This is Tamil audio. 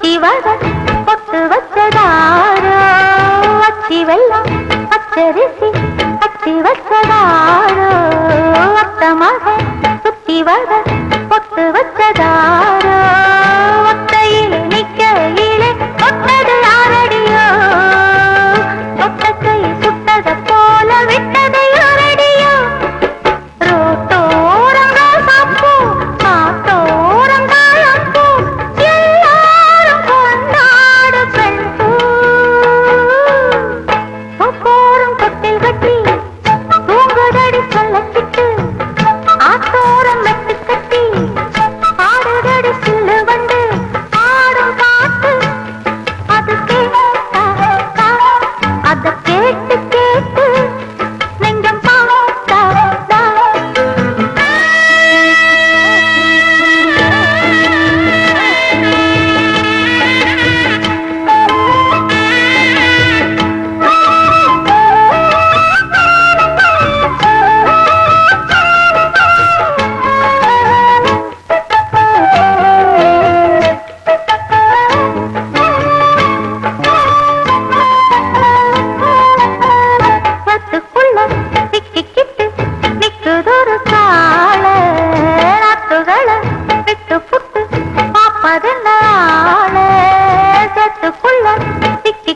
இவர பொட்டு வச்சதாரோ அச்சி வெள்ளம் பச்சரிசி அச்சி வச்சதாரோ. அதனால சத்துக்குள்ள சிக்கி